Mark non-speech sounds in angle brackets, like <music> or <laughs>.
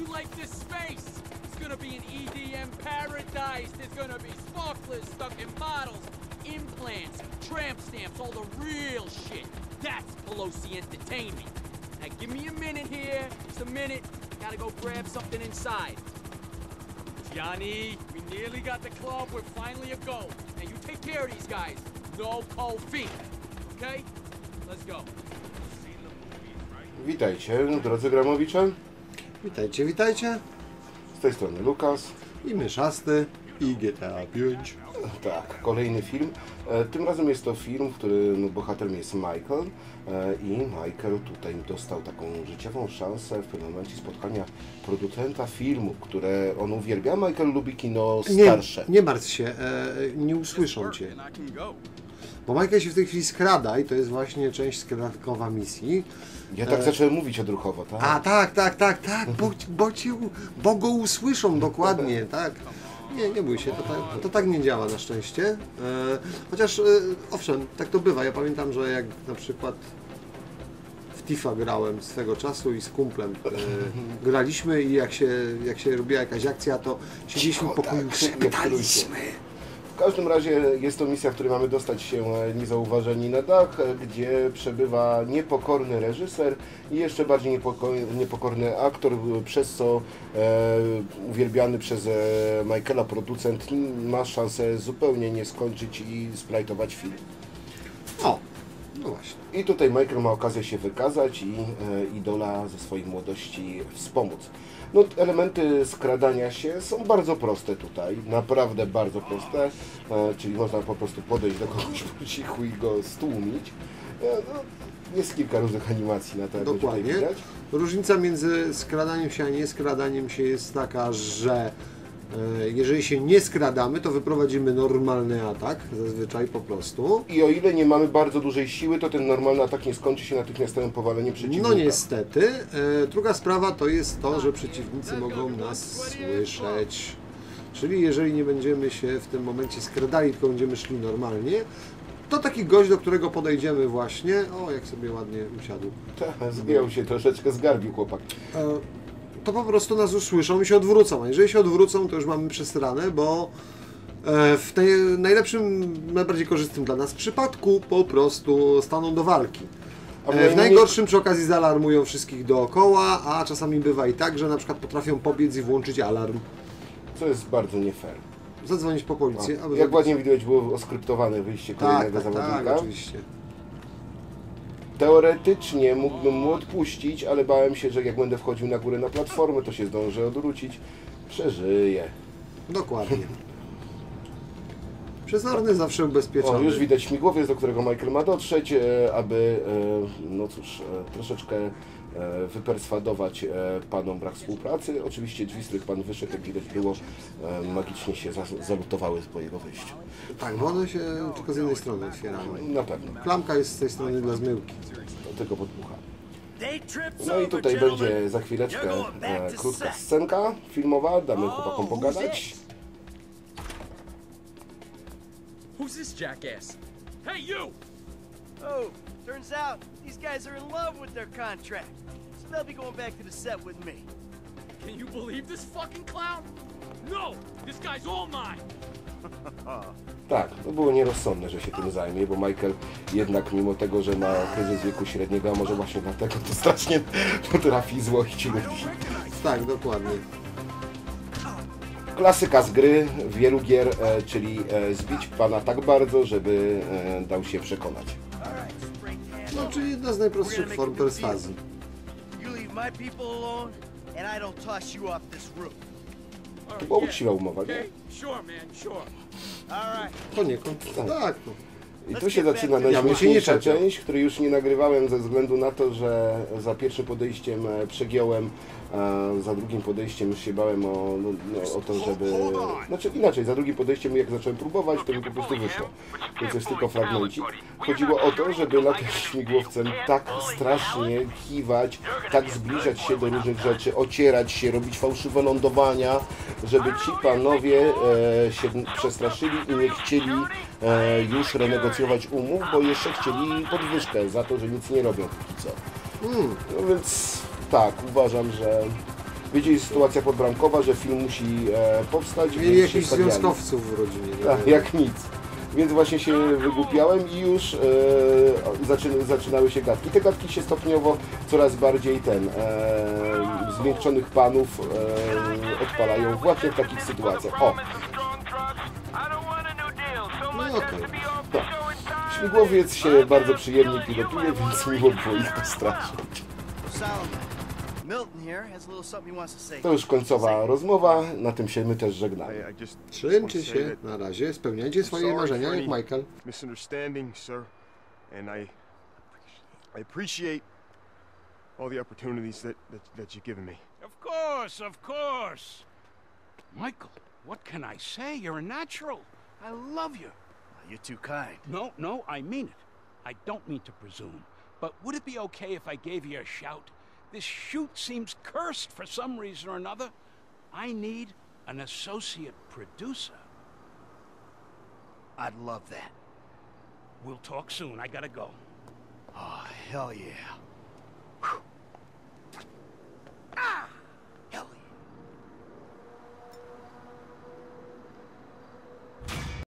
You like this space? It's gonna be an EDM paradise. There's gonna be sparklers stuck in bottles, implants, tramp stamps, all the real shit. That's Pelosi Entertainment. Now give me a minute here. Just a minute. Gotta go grab something inside. Johnny, we nearly got the club. We're finally a go. Now you take care of these guys. No coffee. Okay? Let's go. Witajcie, drodzy Gramowicze. Witajcie, witajcie. Z tej strony Lukas. I Myszasty, i GTA 5. Tak, kolejny film. E, Tym razem jest to film, w którym bohaterem jest Michael e, i Michael tutaj dostał taką życiową szansę w pewnym momencie spotkania producenta filmu, które on uwielbia. Michael lubi kino Nie, starsze. nie martw się, e, nie usłyszą cię. Bo Michael się w tej chwili skrada i to jest właśnie część skradkowa misji. Ja tak zacząłem mówić odruchowo, tak? A tak, tak, tak, tak, bo, bo, cię, bo go usłyszą dokładnie, <laughs> tak. Nie, nie bój się, to tak, to tak nie działa na szczęście. E, chociaż, e, owszem, tak to bywa. Ja pamiętam, że jak na przykład w Tifa grałem swego czasu i z kumplem e, <laughs> graliśmy i jak się, jak się robiła jakaś akcja, to siedzieliśmy w pokoju i tak, szeptaliśmy. W każdym razie jest to misja, w której mamy dostać się e, niezauważeni na dach, e, gdzie przebywa niepokorny reżyser i jeszcze bardziej niepokorny, aktor, przez co e, uwielbiany przez e, Michaela producent ma szansę zupełnie nie skończyć i splajtować film. I tutaj Michael ma okazję się wykazać i e, idola ze swojej młodości wspomóc. No, elementy skradania się są bardzo proste tutaj, naprawdę bardzo proste, e, czyli można po prostu podejść do kogoś po cichu i go stłumić. E, no, jest kilka różnych animacji na to, jak tutaj Dokładnie. widać. Różnica między skradaniem się a nieskradaniem się jest taka, że jeżeli się nie skradamy, to wyprowadzimy normalny atak, zazwyczaj po prostu. I o ile nie mamy bardzo dużej siły, to ten normalny atak nie skończy się natychmiastowym powaleniem przeciwnika. No niestety. E, Druga sprawa to jest to, że przeciwnicy mogą nas słyszeć. Czyli jeżeli nie będziemy się w tym momencie skradali, tylko będziemy szli normalnie, to taki gość, do którego podejdziemy właśnie, o jak sobie ładnie usiadł, Tak, zbijał się troszeczkę, zgarbił chłopak. e, to po prostu nas usłyszą i się odwrócą. A jeżeli się odwrócą, to już mamy przesrane, bo e, w tej najlepszym, najbardziej korzystnym dla nas przypadku po prostu staną do walki. E, W najgorszym przy okazji zaalarmują wszystkich dookoła, a czasami bywa i tak, że na przykład potrafią pobiec i włączyć alarm. Co jest bardzo nie fair. Zadzwonić po policję. No, aby jak ładnie widać było oskryptowane wyjście Tak, kolejnego tak, tak, zawodnika. oczywiście. Teoretycznie mógłbym mu odpuścić, ale bałem się, że jak będę wchodził na górę na platformę, to się zdążę odwrócić. Przeżyję. Dokładnie. Przezorny zawsze ubezpieczony. O, już widać śmigłowiec, do którego Michael ma dotrzeć, e, aby, e, no cóż, e, troszeczkę wyperswadować e, panom brak współpracy. Oczywiście drzwi, z których pan wyszedł, jak widać było, e, magicznie się za- zalutowały po jego wyjściu. Tak, bo one się tylko z jednej strony otwierają. Na pewno, Klamka jest z tej strony dla zmyłki. to tylko podpucha. No i tutaj będzie za chwileczkę e, krótka scenka filmowa, damy Oh, chłopakom pogadać. Who's this jackass? Hey, you! Oh, turns out these guys are in love with their contract. So they'll be going back to the set with me. Can you believe this fucking clown? No! This guy's all mine! <laughs> Tak, to było nierozsądne, że się tym zajmie, bo Michael jednak mimo tego, że ma kryzys wieku średniego, a może właśnie dlatego to strasznie potrafi złościć ludzi. Tak, dokładnie. Klasyka z gry, wielu gier, e, czyli e, zbić pana tak bardzo, żeby e, dał się przekonać. No, czyli jedna z najprostszych form perswazji. You leave my people alone, and I don't toss you off this roof. All To była uczciwa umowa, nie? Poniekąd. Tak. no. I tu się zaczyna Ja bym się nie najśmieszniejsza część, której już nie nagrywałem ze względu na to, że za pierwszym podejściem e, przegiąłem, a za drugim podejściem już się bałem o, no, no, o to, żeby... Znaczy inaczej, za drugim podejściem jak zacząłem próbować, to mi po prostu wyszło. Więc jest tylko fragmencik. Chodziło o to, żeby latać śmigłowcem tak strasznie, kiwać, tak zbliżać się do różnych rzeczy, ocierać się, robić fałszywe lądowania, żeby ci panowie e, się przestraszyli i nie chcieli już renegocjować umów, bo jeszcze chcieli podwyżkę za to, że nic nie robią póki co. No więc tak, uważam, że wiedzieli, że sytuacja podbramkowa, że film musi e, powstać. Mieli jakichś związkowców w rodzinie. nie Tak, jak nic. Więc właśnie się wygłupiałem i już e, zaczyna, zaczynały się gadki. Te gadki się stopniowo coraz bardziej ten e, zmiękczonych panów e, odpalają właśnie w takich sytuacjach. O, śmigłowiec się bardzo przyjemnie pilotuje, więc miło było ich wants to już końcowa rozmowa, na tym się my też żegnamy. Trzymcie się na razie, spełniajcie swoje marzenia jak Michael. I appreciate all the opportunities that, that, that you've given me. Of course, of course. Michael, what can I say? You're a natural. I love you. You're too kind. No, no, I mean it. I don't mean to presume. But would it be okay if I gave you a shout? This shoot seems cursed for some reason or another. I need an associate producer. I'd love that. We'll talk soon. I gotta go. Oh, hell yeah.